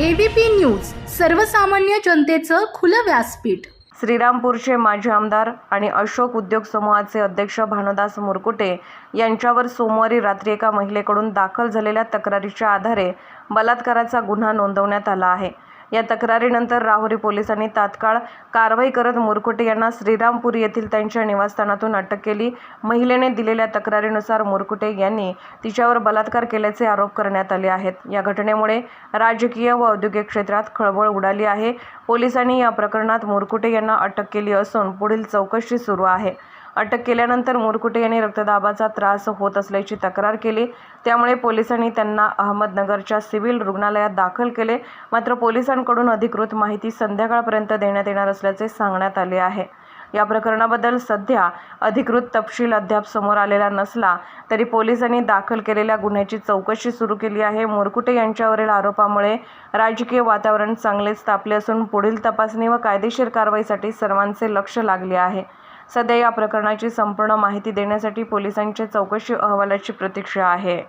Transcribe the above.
ABP news सर्वसामान्य जनतेचं खुलं व्यासपीठ. श्रीरामपूरचे माजी आमदार आणि अशोक उद्योग समूहाचे अध्यक्ष भानुदास मुरकुटे यांच्यावर सोमवारी रात्री एका महिलेकडून दाखल झालेल्या तक्रारीच्या आधारे बलात्काराचा गुन्हा नोंदवण्यात आला आहे. या तक्रारीनंतर राहुरी पोलिसांनी तात्काळ कारवाई करत मुरकुटे यांना श्रीरामपूर येथील त्यांच्या निवासस्थानातून अटक केली. महिलेने दिलेल्या तक्रारीनुसार मुरकुटे यांनी तिच्यावर बलात्कार केल्याचे आरोप करण्यात आले आहेत. या घटनेमुळे राजकीय व औद्योगिक क्षेत्रात खळबळ उडाली आहे. पोलिसांनी या प्रकरणात मुरकुटे यांना अटक केली असून पुढील चौकशी सुरू आहे. अटक केल्यानंतर मोरकुटे यांनी रक्तदाबाचा त्रास होत असल्याची तक्रार केली. त्यामुळे पोलिसांनी त्यांना अहमदनगरच्या सिव्हिल रुग्णालयात दाखल केले. मात्र पोलिसांकडून अधिकृत माहिती संध्याकाळपर्यंत देण्यात येणार असल्याचे सांगण्यात आले आहे. या प्रकरणाबद्दल सध्या अधिकृत तपशील अद्याप समोर आलेला नसला तरी पोलिसांनी दाखल केलेल्या गुन्ह्याची चौकशी सुरू केली आहे. मोरकुटे यांच्यावरील आरोपामुळे राजकीय वातावरण चांगलेच तापले असून पुढील तपासणी व कायदेशीर कारवाईसाठी सर्वांचे लक्ष लागले आहे. सध्या या प्रकरणाची संपूर्ण माहिती देण्यासाठी पोलिसांच्या चौकशी अहवालाची प्रतीक्षा आहे.